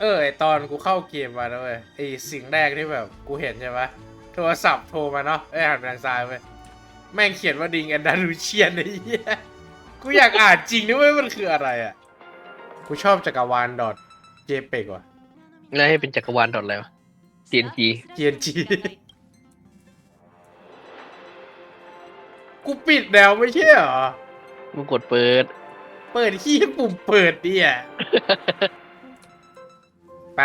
เออไอตอนกูเข้าเกมมาแล้วเว้ยไอสิ่งแรกที่แบบกูเห็นใช่ปะโทรศัพท์โทรมาเนาะไอยหันไปทางซ้ายเว้ยแม่งเขียนว่าดิงแอนดาลูเชียนไอ้เหี้ยกูอยากอ่านจริงนะเว้ยมันคืออะไรอะกูชอบจักรวาลดอทเจเปกว่ะแล้วให้เป็นจักรวาลดอทอะไรวะ TNG TNG กูปิดแล้วไม่ใช่เหรอ มึงกดเปิด เปิดที่ปุ่มเปิดดิอะ ไป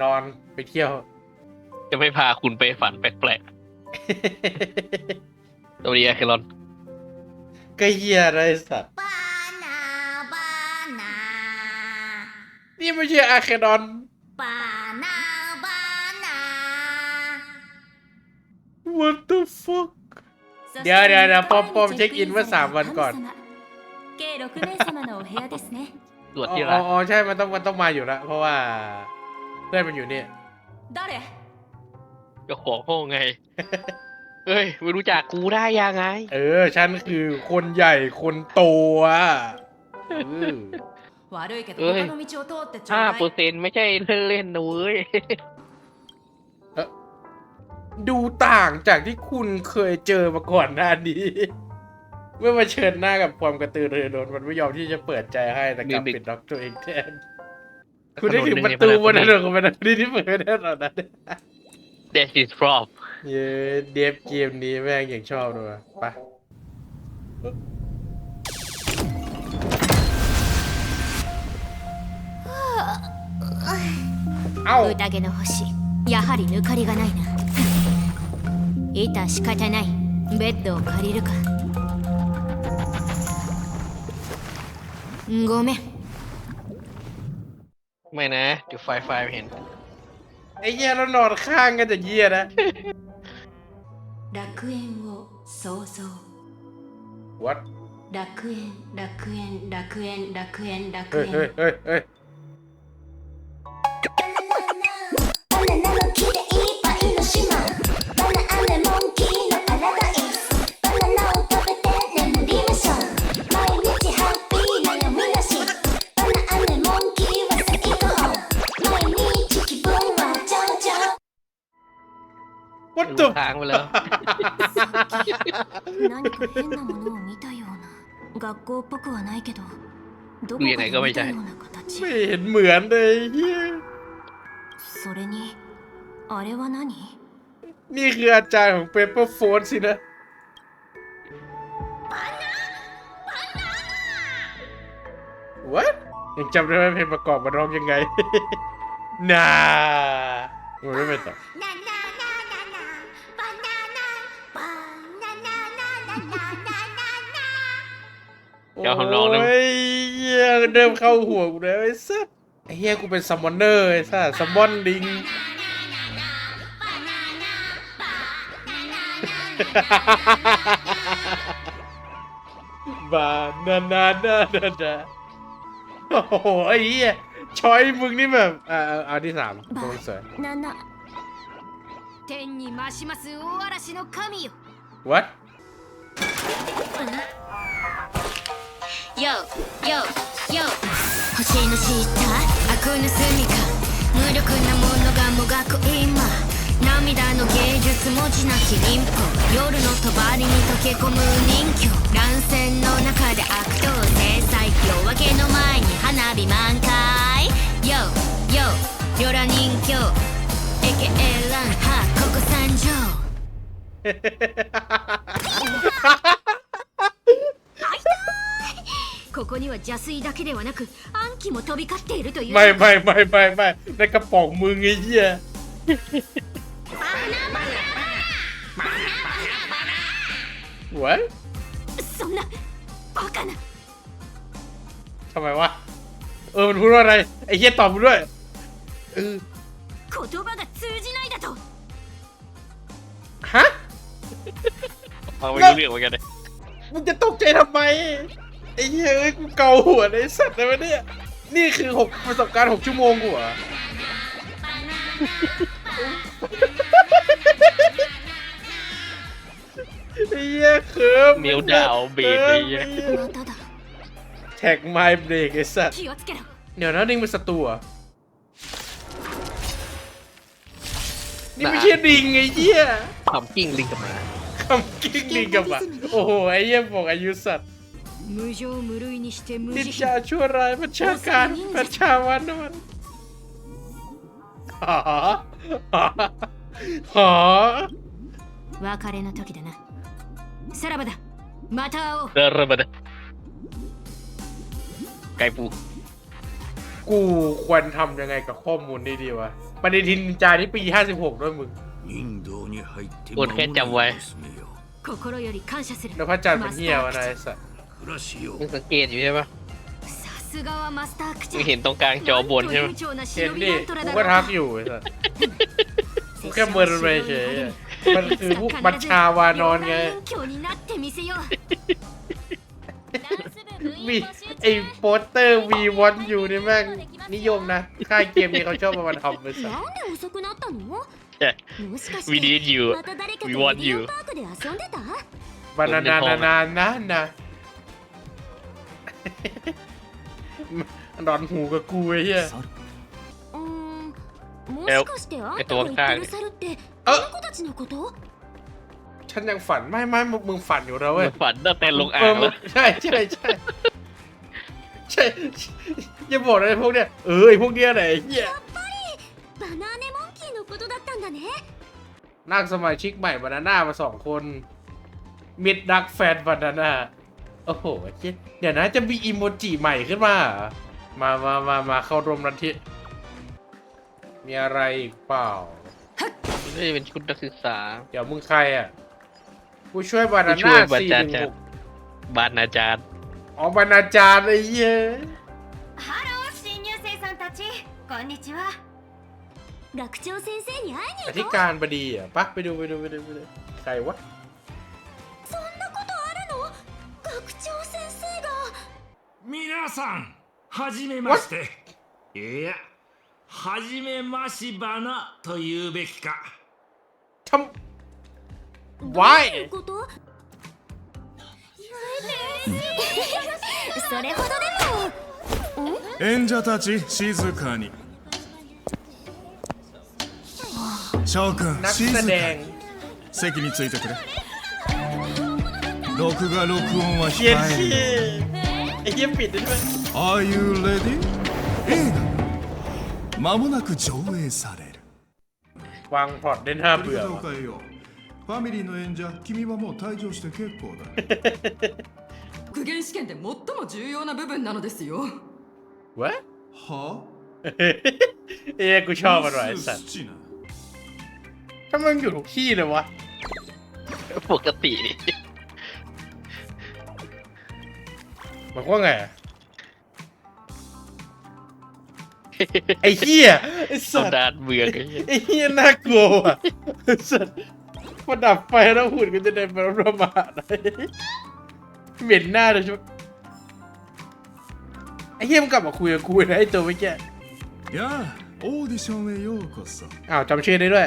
นอนไปเที่ยว จะไม่พาคุณไปฝันแปลกๆตัวนี้แคลอน ก็เฮียอะไรสัตว์ Bana, bana, นี่ไม่ใช่อาร์เคดอน bana, bana. What the fuck เดี๋ยวเดี๋ยวเดี๋ยวปอมปอมเช็คอินเมื่อสามวันก่อน 計6名様のお部屋ですね ตรวจ อ๋อ ที่ อ๋ ละ ออ๋อใช่ มันต้องมันต้องมาอยู่แล้ว เพราะว่า เพื่อนมันอยู่นี่ 誰 เจ้าของห้องไง เฮ้ย ไม่รู้จักกูได้ยังไง เออ ฉันคือคนใหญ่คนโตอ่ะเออ 悪いけどおい他の道を通ってちょう ห้า だ เปอร์ い เซ็นต์ไม่ใช่เล่นๆนะเว้ย ดูต่างจากที่คุณเคยเจอมาก่อนหน้านี้ เมื่อมาเชิญหน้ากับความกระตือรือร้นมันไม่ยอมที่จะเปิดใจให้แต่กลับ มีบิ๊ก ปิดล็อกตัวเองแทน คุณได้ถึงประตูบนถนนของมันนี่ที่เปิดไม่ได้หรอกนะ That is prop เย้เดฟเกมนี้แม่งอย่างชอบเลยว่ะไปเอ้า 宴の星やはり抜かりがないないた仕方ないベッドを借りるか ごめん ไม่นะ เดี๋ยวไฟไฟเห็น ไอ้เหี้ยเรานอนข้างกันจะเหี้ยนะ 楽園を創造 what 楽園楽園楽園楽園楽 เฮ้ยเฮ้ยเฮ้ยเฮ้ย what ดู the ค้างไปแล้ว 何か変なものを見たような学校っぽくはないけどどこかで見たような形 ไม่เห็นเหมือนเลยเหี้ย それにあれは何 นี่คืออาจารย์ของเปเปอร์โฟนสินะ what ยังจำได้ไหมเพลงประกอบมันร้องยังไง น่ามันไม่เป็นต่อ ナ เดี๋ยวผมลองนะ โอ้ยเหี้ยเริ่มเข้าหัวกูแล้วไอ้สัสไอ้เหี้ยกูเป็นซัมมอนเนอร์ไอ้สัสซัมมอนลิง บานานานานานาโอ้โหไอ้เหี้ยช้อยมึงนี่แบบอ่าเอาเอาที่สามตรงสวย ナナ天に増します大嵐の神よ what よよよ星の下悪の住みか。無力なものがもがく今。涙の芸術文字なき忍法夜の帳に溶け込む人魚。乱戦の中で悪党制裁。夜明けの前に花火満開。よよヨラ人形エケエランハここ参上ここには邪水だけではなく暗鬼も飛び交っているという ไม่ไม่ไม่ไม่ไม่ในกระป๋องมึงไอ้เหี้ย what そんなバカな ทำไมวะ เออ มันพูดว่าอะไร ไอ้เหี้ยตอบกูด้วยเออ 言葉が ฟังไม่รู้เรื่องเหมือนกันเลยมึงจะตกใจทำไมไอ้เหี้ยเอ้ยกูเกาหัวไอ้สัตว์เลยวะเนี่ยนี่คือหกประสบการณ์หกชั่วโมงกูเหไอ้เหี้ยคือ Melt down beat ไอ้เหี้ยแท็กไมเบรกไอ้สัตว์เดี๋ยวนะดิงเป็นศัตรูเหนี่ไม่ใช่ดิงไอ้เหี้ย ถามกิ้งลิงกับมา คำกิ้งลิงกับอ่ะโอ้โหไอ้เหี้ยบอกอายุสัตว์ 無情無類にして無 นิน 慈 จา 悲 ชั่วร้ายประชาการประชาวานอนหอหอหอ 別れの時だなさらばだまた会おう เริ่มเริ่มมาเลยไก่ปู กูควรทำยังไงกับข้อมูลนี้ดีวะปฏิทินนินจาที่ปี 56 ด้วยมึง 人道に入っておけちゃんわい娘よ 心より感謝する แล้วพระจันทร์เป็นเหี้ยวะนายสัตว์ 暮らしよ มึงสังเกตอยู่ใช่ปะ さすがはマスター口 มึงเห็นตรงกลางจอบนใช่ไหม 長な เห็น 忍び ดิ なんとら กู だ ก็ทัก ろ อยู่ไอ้สัตว์กูแค่เมินมันไปเฉยอะมันคือพวกบัญชาวานอนไง 強になってみせよう มีไอ้โปสเตอร์ V Want You นี่แม่งนิยมนะ ค่ายเกมนี้เขาชอบมาทำไปสัต We need you We want you บานานานานานานะนอนหูกับกูไอ้เหี้ยแลไอตัวข้างเออฉันยังฝันไม่ไม่มึงฝันอยู่แล้วเว้ยฝันตั้งแต่ลงอ่างแล้วใช่ใช่ใช่ใช่อย่าบอกอะไรพวกเนี้ยเออไอพวกเนี้ยไหนเหี้ย のことだったんだね นั่งสมาชิกใหม่บานาน่ามาสองคน มิดดักแฟนบานาน่าโอ้โหเจ๊เดี๋ยวนะจะมีอีโมจิใหม่ขึ้นมาเหรอมามามามาเข้าร่วมรันทิมีอะไรอีกเปล่า นี่าจะเป็นชุดนักศึกษา เดี๋ยวมึงใครอ่ะผู้ช่วยบานา ผู้ช่ น่า วยบา สี่ จา ห ร นึ่ง ย์ หก บานอาจารย์ อ๋อบานาจารย์ไอ้เหี้ย ハロー新入生さんたちこんにちは 学長先生に会い อ に ธิ 行こう การบดีอ่ะปะไปดูไปดูไปดูไปดูใครวะ そんなことあるの学長先生が皆さんはじめましていやはじめましばなと言うべきか ทำ どう Why? いうことそれほどでも演者たち静かに 翔くん นัก 静 แส か ดง に席についてくれ録画録音は เขียน 控 ขี้ える ไอ้เหี้ยปิดได้ด้วย Are you ready? 映画間もなく上映される วางพล็อตได้น่า 撮り เบื่อ 方を ว่ะ 変えようファミリーの演者君はもう退場して結構だ復元試験で最も重要な部分なのですよ วะ は เอ้ยกูชอบมันว่ะไอ้สั ミ ต ス ว์ スチナ ถ้ามึงอยู่ทุกที่เลยวะ ปกตินี่ หมายความว่าไงอะไอ้เหี้ยไอ้ ส สัตว์ ดานเมืองไอ้เหี้ย ไอ้เหี้ยน่ากลัวว่ะไอ้สัตว์พอดับไฟแล้วหุ่นก็จะได้มาประมาทอะไรเหม็นหน้าเลยใช่ไหมไอ้เหี้ยมันกลับมาคุยกับกูนะไอ้ตัวเมื่อกี้ やあオーディションへようこそ อ้าวจำชื่อได้ด้วย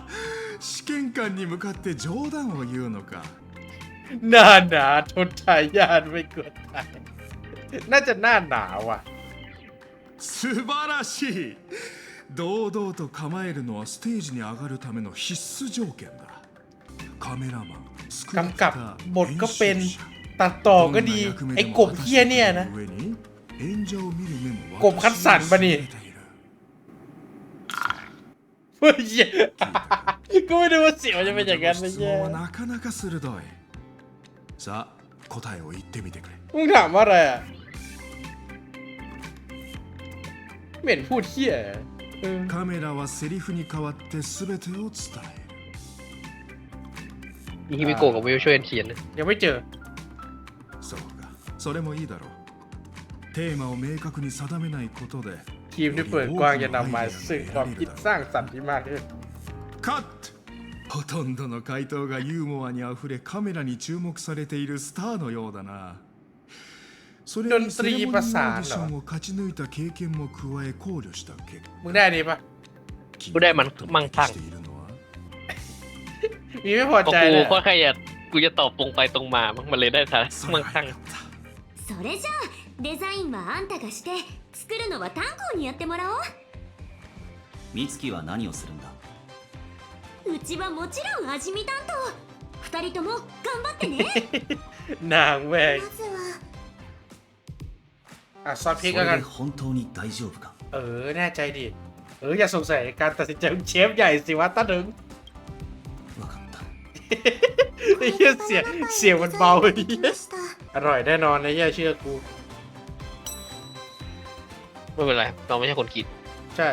試験官に向かって冗談を言うのか หน้าหนาทนทายาทไม่กดตายน่าจะหน้าหนาวอ่ะ 素晴らしい堂々と構えるのはステージに上がるための必須条件だカメラマンスクリプ กำกับ ター บทก็เป็น 編集者 ตัดต่อก็ どんな ดี 役目 ไอ้ で ก も บ 果た เฮียเนี่ยนะ 上に演者を見る目も กบคัดสรรปะนี่ 私に優れている เฮ้ยเหี้ย ก็ไม่ได้ว่าเสียวจะเป็นอย่างนั้น あ นะ なたの質 เหี้ย 問はなかなか鋭いさあ答えを言ってみてくれ มึงถามว่าอะไรอ่ะไม่เห็นพูดเฮียเออ カメラはセリフに代わって全てを伝え มีฮิมิโกะกับวิวช่วยกันเขียนนะ ยังไม่เจอ るそうかそれもいいだろうテーマを明確に定めないことで ทีมที่เปิดกว้างจะนำมาซึ่งความคิดสร้างสรรค์ที่มากขึ้น カット ほとんどの回答がユーモアにあふれカメラに注目されているスターのようだなそれにセレモニーオーディションを勝ち抜いた経験も加え考慮した結 มึงได้ดีปะ 果 กูได้มันมั่งคั่ง しているのは มีไม่พอ เพราะ ใจ กู เลย ค่อนข้างจะกูจะตอบตรงไปตรงมามั้งมันเลยได้ทาง それ มั่ง は คั่ง よかったそれじゃあデザインはあんたがして作るのは炭鉱にやってもらおう美月は何をするんだ うちはもちろん味見担当二人とも頑張ってね นางแม่ง まずは อ่ะซอสพ そ ริ れ กแล้วกัน で本当に大丈夫か เออ แน่ใจดิ เออ อย่าสงสัยการตัดสินใจของเชฟใหญ่สิวะตาถึง わかった ไอ้เหี้ยเสียงเสียงมันเบาไอ้ でき เหี้ย ました อร่อยแน่นอนไอ้เหี้ยเชื่อกู ไม่เป็นไรเราไม่ใช่คนคิด ใช่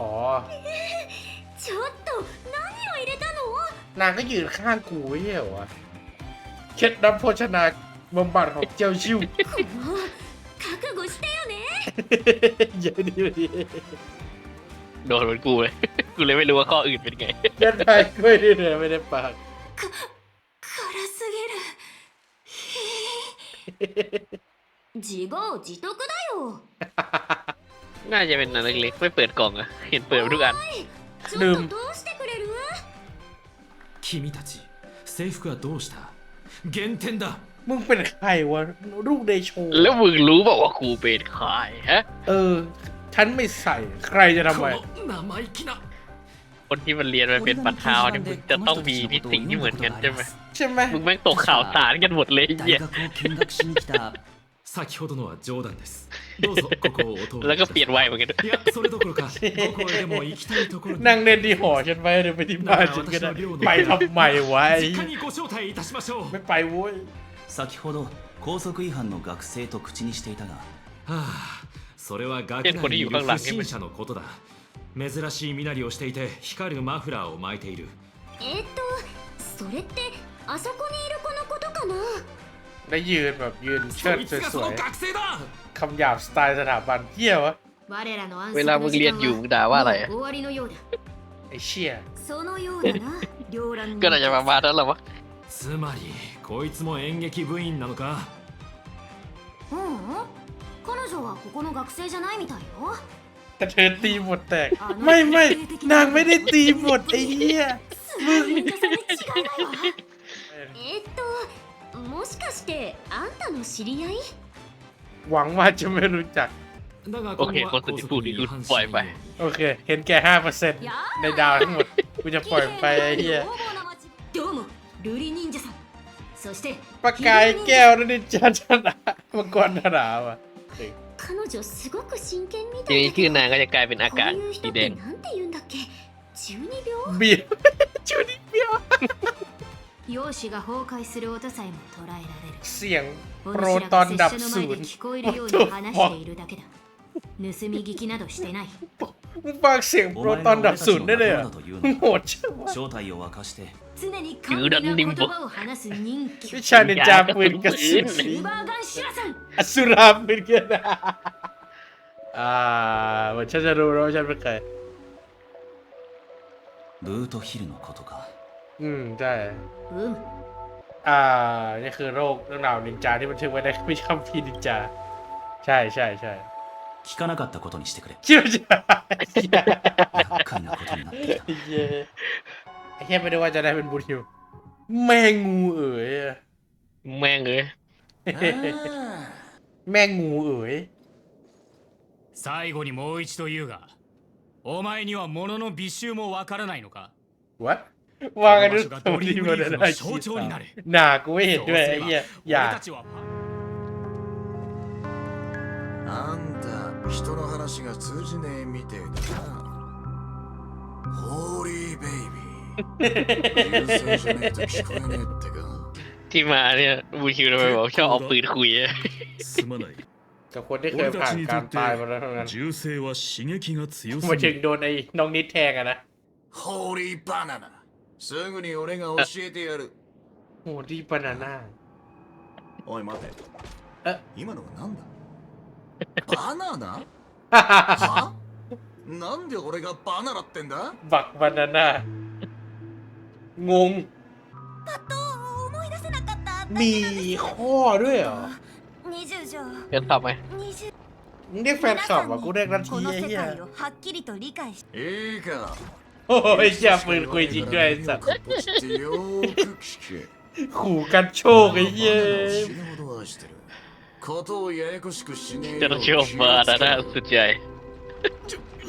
อ๋อ ちょっと何を入れたの นางก็ยืนข้างกูไม่ใช่เหรอวะเคล็ดลับโภชนาบำบัดของเจียวชิว もう覚悟してよね เยอะดีเลย โดนเหมือนกูเลย กูเลยไม่รู้ว่าข้ออื่นเป็นไง ยันไปกล้วยด้วยเลยไม่ได้ปาก 辛すぎる自業自得だよ น่าจะเป็นอันเล็กๆไม่เปิดกล่องอะเห็นเปิดมาทุกอัน ちょ っとどうしてくれる君たち制服はどうした減点だ มึงเป็นใครวะลูกในโชว์ แล้วมึงรู้บอกว่ากูเป็นใครฮะ เออ ฉันไม่ใส่ใครจะทำ こ ไม の生意気な คนที่มันเรียนมาเป็นปัดเท้าเนี่ยมึงจะต้องมีนิติที่เหมือนกันใช่ไหม ใช่ไหม มึงแม่งตกข่าวสารกันหมดเลยไอ้ 大 เหี้ย 学を見学しに来た 先ほどのは冗談ですどうぞここをお通り แล้วก็ く เปลี่ยน ださ ไวเหมือนกันด้วย いいやそれどころかどこへでも行きたいところに นั่งเล่นที่หอฉันไปเดี๋ยวไปที่บ้านฉันก็ได้ไปทำไมวะไอ้ 実家にご招待いたしましょう ไม่ไปเว้ย 先ほど校則違反の学生と口にしていたがはあそれは学えこれ内にいる言うか不審者のことだ珍しい身なりをしていて光るマフラーを巻いているえっとそれってあそこにいる子のことかな แล้วยืนแบบยืน そ เชิด いつが ส そ วย の学生だ ๆคำหยาบสไตล์สถาบันเที่ยวะ 我らの暗 เวลามึงเรียนอยู่มึงด่าว่าอะไรอะ 終わりのようだ ไอ้เชี่ย そのようだな両乱 ก็น่าจะประมาณนั้นแหละวะ つまりこいつも演劇部員なのかううん彼女はここの学生じゃないみたいよ แต่เธอตีหมดแตก ไม่ไม่นางไม่ได้ตีหมดไอ้เหี้ย すごいんだそれ違うわえっと もしかしてあんたの知り合い หวังว่าจะไม่รู้จัก だが โอ 今 เค 後 คน は สุด 校 ที่ 則 พูดนี่ に กู 違反し ปล่อย ない ไป ように โอเค เห็นแก่ห้าเปอร์เซ็นต์ในดาวทั้งหมด กูจะปล่อยไปไอ้เหี้ย どうもルリ忍者さんそして ประกายแก้วนั่นนี่จันชนะมังกรธนาว่ะ 彼女すごく真剣み ที たい นี้ だ ชื่ け อ ど นางก็จะกลายเป็นอา こう กาศ いう人 สี っ แด て ง なんて言うんだっけ中二病 เบียร์ชูนิเบียว 容姿が崩壊する音さえも捉えられる เสียง お โปร 主ら ตอน が ดับ 拙者 ศู の前 น で ย์ 聞こえるように話しているだけだ盗み聞きなどしてない มึงฟังเสียงโป お ร 前 ตอน が ดับ 俺た ศู ち น の ย์ได้เลย 仲 เหร 間 อ だと言う มึง の โหดจังวะ 正体を明かして 常に完璧な言葉を話す人気 วิชานินจาปืนกระสุน シルバーガンシュラさん อสุราปืนกันนะอ่าเหมือนฉันจะรู้แล้วว่าฉันเป็นใคร ルートヒルのことか อืมใช่ うむ อ่า นี่คือโรคเรื่องราวนินจาที่บันทึกไว้ในวิชาพีร์นินจา ใช่ใช่ใช่ 聞かなかったことにしてくれ คิดว่าจะ 厄介なことになってきた ไอ้เหี้ยไอ้เหี้ยไม่ได้ว่าจะได้เป็นบุญอยู่แมงงูเอ๋ยอะ แม่งเลย แมงงูเอ๋ย 最後にもう一度言うがお前には物の美醜もわからないのか what วางกันด้วยสมุดที่มันได้ 象徴になれ หนากูไม่เห็นด้วยไอ้เหี้ยอย่า 俺たちはあんた人の話が通じねえみてえだなホーリーベイビー優勢じゃねえと聞こえねえってか ที่มาเนี่ยบูคิวทำไมบอกชอบเอาปืนคุยอะ すまない กับคนที่เคยผ่านการตายมาแล้วเท่านั้น 銃声は刺激が強 หมายถึงโดนไอ้น้องนิดแทงอะนะ ホーリーバナナ すぐに俺が教えてやる。もう立派だな。おい、待て。え？今のは何だ？バナナ？なんで俺がバナナってんだ？ババナナ。งง。パッ思い出せなかった。みほあるや。20条。やっため。20。で、フェンサーはこれが T や。いいか。 โอ้ยเชี่ยปืนคุยจริงด้วยสัตว์ขู่กันโชคไอ้เหี้ยことをややこしくしねえよ気をつけろ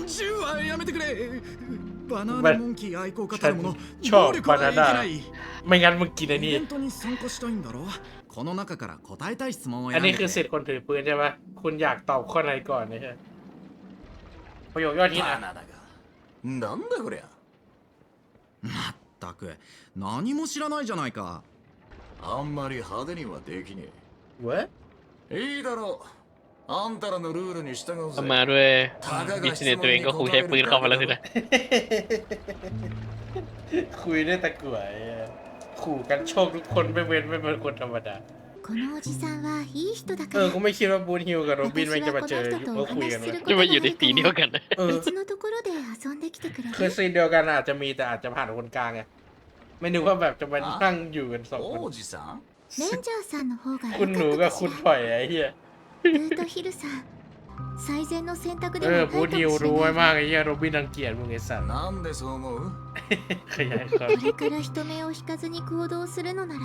銃はกันくれバナナモンキー愛好家たไม่งั้นมึงกินไอ้นี่อันนี้คือเสร็จคนถือปืนใช่ไหมคุณอยากตอบข้อไหนก่อนเนี่ยประโยคยอดฮิตนะ まったく何も知らないじゃないかあんまり派手にはできね What? えいいだろうあんたらのルールに従うぜ เอามาด้วยดิสเนตัวเองก็คงใช้ปืนเข้ามาแล้วสินะ คุยได้แต่กลัวไอ้เหี้ยขู่กันโชคทุกคนไม่เว้นไม่เป็นคนธรรมดา このおじさんはいい人だ เอ か อ ら กูไม่คิดว่าบูนฮิวกับโรบิน 私 แม่งจะ は มา こ เจอ の人と ก็ お คุย 話 กัน しする เลย こ จะ と มา が อยู่ あ ใน る สี か เดียว ら กันนะ เออ 別のところで遊んできてくれ คือ る ซีนเดียวกันอาจจะมีแต่อาจจะผ่านคนกลางไงไม่นึกว่าแบบจะมานั่งอยู่กันสองคน 王子さんレンジャーさんの方が คุณ 良 หนู か กั っ บ た คุณ かし ถอยไอ้เหี้ย らルートヒルさん最善の選択 เอ で อ は บู ない น か ฮิว もしれ รู้ไว้ ない มากไอ้เหี้ยโรบินรังเกียจมึงไอ้สัตว์ なんでそう思う ขยายความ これから人目を引かずに行動するのなら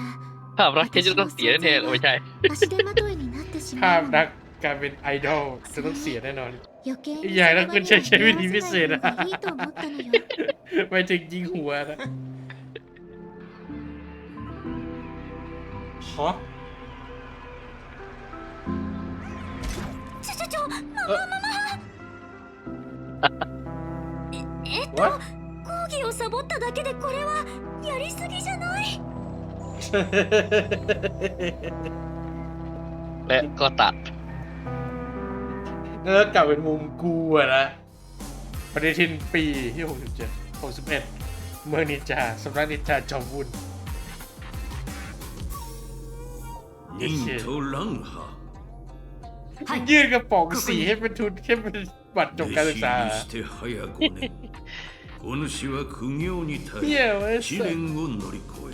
ภาพรักแค่จะต้องเสียแน่ๆไม่ใช่ 足手まといになってし ภา ま พ うの นักการเป็นไอดอลจะต้องเสียแน่นอน 余計に いやなんかその場にはちょいちょい居合わせない見せな方がいいと思ったのよ ไม่ถึงยิงหัวนะฮะ ちょちょちょまเออ えっと What? 講義をサボっただけでこれはやりすぎじゃない และก็ตัด แล้วกลับเป็นมุมกูอะนะปฏิทินปีที่67 61เมืองนินจาสำนักนินจาจอมวุ่น 忍と乱破 ยื่นกระป๋องสีให้เป็นทุนให้เป็นบัตรจบการศึกษา 弟子入りして早5年お主は苦行に耐いやお前え試練を乗り越え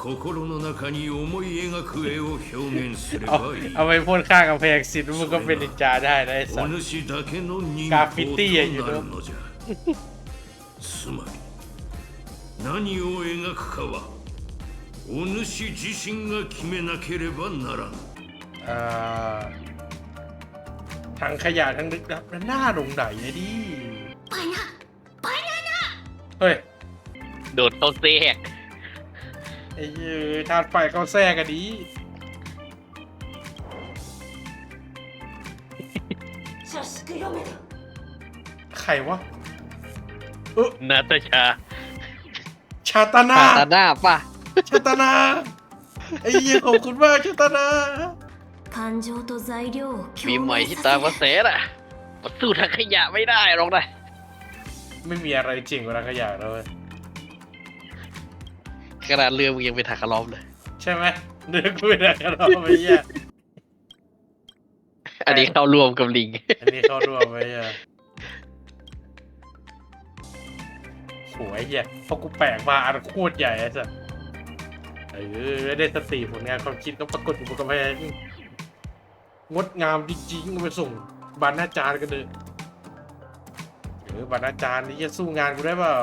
心の中に思い描く絵を表現すれ เอา ばいい เอาไปพ่นข้างกำแพงสิแล้วมึงก็เป็นนินจาได้นะไอ้สั お ส 主だけの忍ガ法フィティや言うとなのるのじゃつまり何を描くかはお主自身が決めなければならん เอ่อทั้งขยะทั้งลึกลับและหน้าหลงไหลไอ้ดิ バナバナ เฮ้ย โดดเข้าเซก ไ อ้เหี้ยธาตุไฟเข้าแทรกกันดี ナ優しく読めた ใครวะ นาตาชา ชาตานา คาตาน่าป่ะ ชาตานาไอ้เหี้ยขอบคุณมากชาตานา 感情と材料を มี 共 ใหม่ 鳴 ที่ さ ตาม せ มาเสอ่ะมันสู้ทางขยะไม่ได้หรอกนะ ไม่มีอะไรจริงกว่าถังขยะแล้วเว้ย ขนาดเรือมึงยังเป็นถังกระล้อมเลย ใช่ไหมเนื้อกูเป็นอะไรกันเราไอ้เหี้ยอันนี้เข้ารวมกับลิง อันนี้เข้าร่วมไว้เหี้ยโหไอ้เหี้ยพอกูแปลกมาอันโคตรใหญ่ไอ้สัสเออได้สติผลงานความคิดก็ปรากฏอยู่บนกำแพงงดงามจริงๆเอาไปส่งบรรณาจารย์กันเลยเออบรรณาจารย์นี่จะสู้งานกูได้เปล่า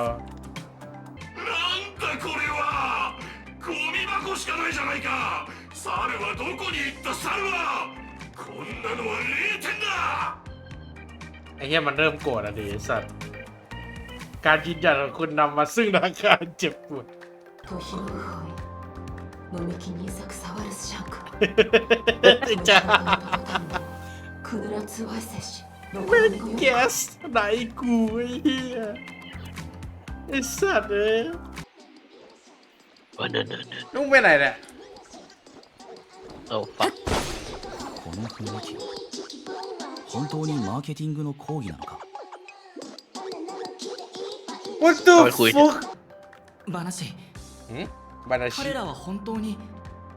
しかないじゃないか猿はどこに行った猿はこんなのは0点だ ไอ้เหี้ยมันเริ่มโกรธอ่ะดิไอ้สัตว์การยืนยันของคุณนำมาซึ่งอาการเจ็บปวด 時の不本意飲み気に作サワルスシャンク จ้า クヌラツワイセシどこ แม่ง に来よ แกสไหนกูไอ้เหี้ยไอ้สัตว์เอ้ย วันนั้นนั้นนั้น ลุงไปไหนเนี่ย เอาฟัก この雰囲気本当にマーケティングの講義なのか What the เอาไปคุย fuck 話 หืมบานาชิ 彼らは本当に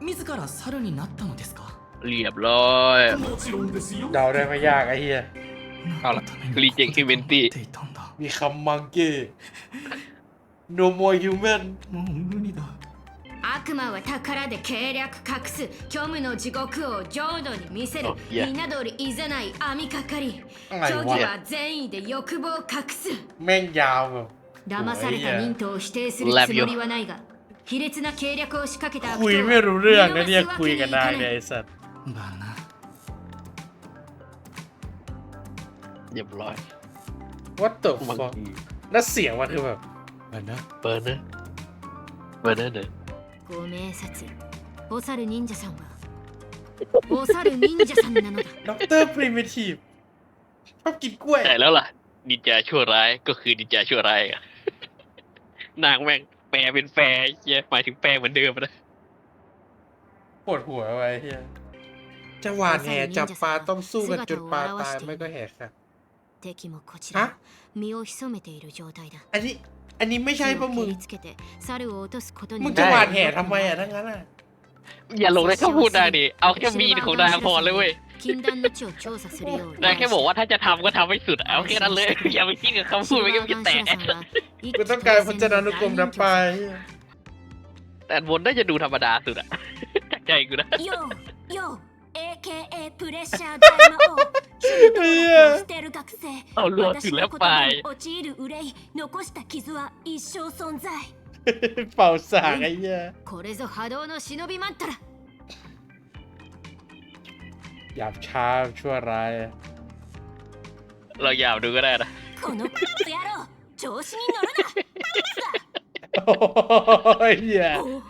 自ら猿になったのですか เรียบร้อย もちろんですよ เดาได้ไม่ยากไอ้เหี้ย เอาละรีเจ็คฮิเวนตี้ っていたんだ มีคำมังเก้ no more human もう無理だ 悪魔は宝で計略隠す虚無の地獄を浄土に見せるおいや皆通りいざない網かかりอะไร虚偽วะは善意で欲望を隠す แม่งยาวแบบ 騙された忍とを否定するつもりはないが卑劣な計略を仕掛けた悪党 คุย は ไม่รู้เรื่องนะ 見 เนี่ย 逃すわ คุย けに กั い น か ได้ な เนี่ย い ไอ้สัตว์ バナ เรียบร้อย what the บาง fuck ที แล้วเสียงมันคือแบบมันน ご明察お猿忍者さんはお猿忍者さんなのだ ด็อกเตอร์พรีเมทีฟชอบกินกล้วย แต่แล้วล่ะนินจาชั่วร้ายก็คือนินจาชั่วร้ายอะ นางแม่งแปลเป็นแฟร์เหี้ยหมายถึงแปลเหมือนเดิมนะ ปวดหัวไว้เฮียจะหวานแห่จับปลาต้องสู้กันจนปลาตายไม่ก็แหกค่ะ 敵もこちはらも身を潜めている状態だ อันนี้ อันนี้ไม่ใช่ปะมึงมึงจะหวาดแห่ทำไมอะทั้งนั้นอะอย่าลงได้แค่พูดได้ดิเอาแค่มีดของนายพอเลยเว้ยนายแค่บอกว่าถ้าจะทำก็ทำให้สุดเอาแค่นั้นเลยอย่าไปคิดกับคำพูดไม่ก็จะแตกกูต้องการพจนานุกรมนับไป แต่บนได้จะดูธรรมดาสุดอะใจกูนะ AKA プレッシャー大魔王守備登録をしてる学生 เอาเลือดถึงแล้วไป 陥る憂い残した傷は一生存在 เป่าสากไอ้เหี้ย これぞ波動の忍びマントラ หยาบช้าชั่วร้าย เราอยากดูก็ได้นะ このクズ野郎調子に乗る โอ้ยเหี้ย なお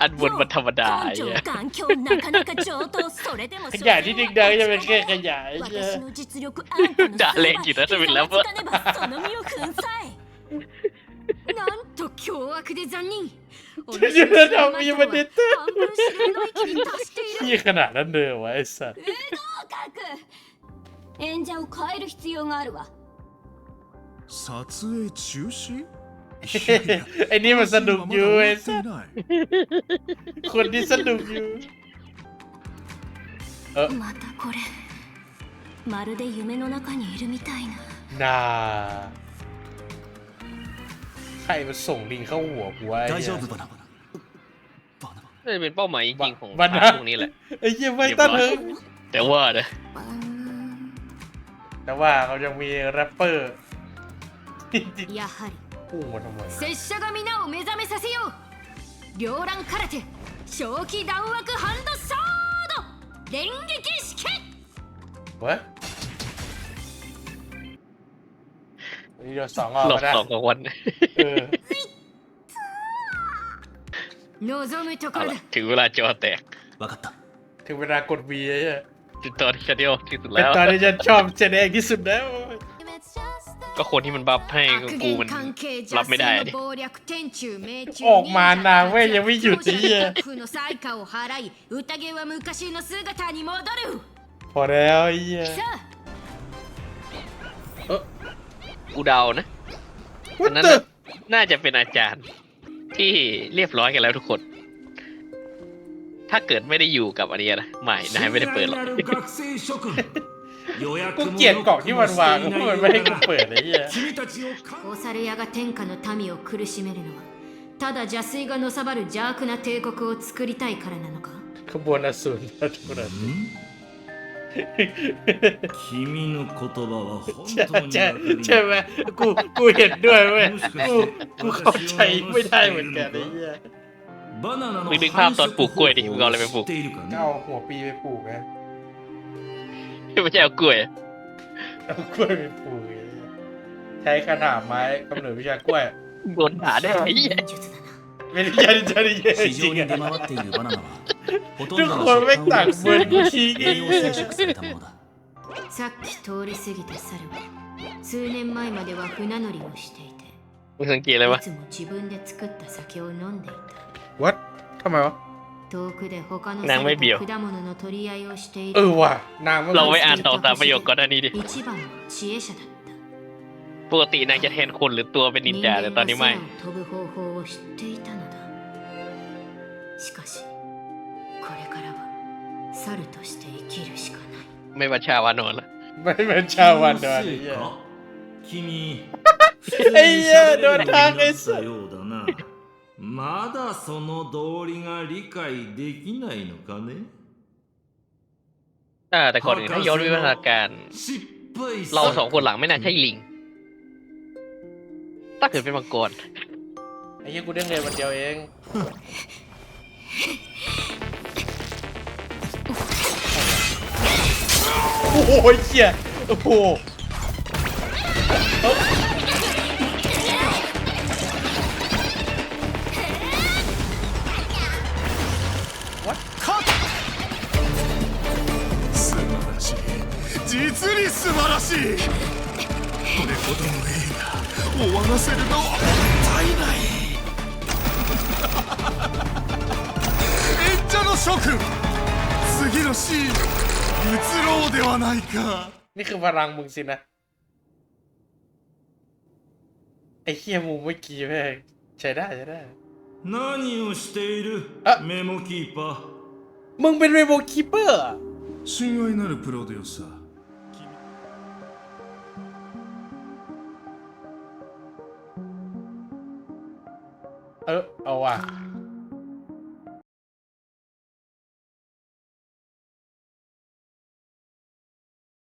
อันบนมันธรรมดาเนี่ยขยะที่ดึงดังจะเป็นแค่ขยะใช่ด่าแรงอยู่นะจะเป็นแล้วว่าなんと凶悪で残忍私たちの仲間は半分知らない域に達しているいいかな、なんだよ、お前さ武道学演者を変える必要があるわ撮影中止 ไอ้นี่มันสนุกอยู่ไอ้ まだ終 สั わ ตว์ っていない คนที่สนุกอยู่ またこれまるで夢の中にいるみたいな น่าใครมาส่งลิงเข้าหัวกูวะไอ้ 大 เหี้ 丈 ย 夫バナバナバナバ น่าจะเป็นเป้าหมายจริงๆของ วันนะ พวกนี้แหละ ไอ้เหี้ยไม่ตั้งเถอะ แต่ว่านะ แต่ว่าเขายังมีแรปเปอร์ やはり พุ่งมาทำไม 拙者が皆を目覚めさせよう両乱空手正気弾惑ハンドソード連撃式 เว้ยนี่เดี๋ยวสองออก หลอก นะ สองกับวัน เออ 望むとこ เอา ろ ละ だ ถึงเวลาจอแตก 分かった ถึงเวลากดวีไอ้เหี้ย ถึงตอนที่ฉันเดียวที่สุด เป็น แล้ว ตอนที่ฉันชอบแสดงที่สุดแล้ว ก็คนที่มันบัฟให้ก็ 悪 กู 言 มัน 関係 รั 邪 บไม่ได้ 推 ดิ の謀略天中命中 ออกมานานเว้ยยังไม่หยุดไอ้เหี้ย 強者の債務を払い宴は昔の姿に戻る พอแล้วไอ้เหี้ย さあ กูเดานะ What อันนั้น the น่ะน่าจะเป็นอาจารย์ ที่เรียบร้อยกันแล้วทุกคน ถ้าเกิดไม่ได้อยู่กับอันนี้นะไม่นายไม่ได้เปิดหรอก 学生諸君予約 กู も เกลียดกล่องที่มันวางเพราะมันไม่ให้กูเปิดไอ้เหี้ย 君たちをかオサルヤが天下の民を苦しめるのはただ邪推がのさばる邪悪な帝国を作りたいからなのか ขบวนอสูรนะทุกคน 君の言葉は本 ใช่ 当に ใช่ わかり ใช่ไหมกูกูเห็นด้วยเว้ยกูกูเข้าใจไม่ได้เหมือนกันไอ้เหี้ย バナナの มึงนึกภาพตอนปลูกกล้วยดิมึงเอาอะไรไปปลูก 知っているか ก็ ね เอาหัวปีไปปลูกไง ไม่ใช่เอากล้วย เอากล้วยไปปลูกไอ้เหี้ยใช้ขนาดไม้กำเนิดวิชากล้วย โดนด่าได้ไอ้เหี้ย 術だな ไม่ได้ใช่ใช่ใช่ 市 จริ 場 ง に อะ 出回っているバナナはほとん ทุก ど คน の ไม่ 食 ต่าง 感を เหมือนกูชี้ไง 栄養摂食されたものださっき通り過ぎた猿は数年前までは船乗りをしていて มึงสังเกตอะไรวะ いつも自分で作った酒を飲んでいた วัดทำไมวะ ど 遠くで他のนางไม่เบี่ยว 果物の取り合いをしてい เอ る อว่ะนางมัน เราไปอ่านต่อตามประโยคก่อนหน้านี้ดิ 一番の知恵者だった ปกตินางจะแทนคนหรือตัวเป็นนินจาแต่ตอนนี้ไม่ 人間が空を飛ぶ方法を知っていたのだしかしこれからは猿として生きるしかない ไม่มาชาวานอนละ ไม่เป็นชาววันดอนไอ้เหี้ย 君ไอ้เหี้ยโดนทางไอ้สัส ようだな まだその道理が理解できないのかね อ่าแต่ก่อนอื่นถ้าย้อนวิวัฒนาการ 失敗 เราสองคนหลังไม่น่าใช่ลิง ถ้าเกิดเป็นมังกร ไอ้เหี้ยกูได้เงินวันเดียวเองโอ้โหเหี้ยโอ้โห 素晴らしい実に素晴らしいこれほどの映画終わらせるのはもったいない演者の諸君次のシーン移ろうではないか นี่คือพลังมึงสินะ ไอ้เฮียมูเมื่อกี้แม่งใช้ได้ใช้ได้ 何をしているあメモキーパー มึงเป็นเรโบคีเปอร์ 親愛なるプロデューサー เออเอาว่ะ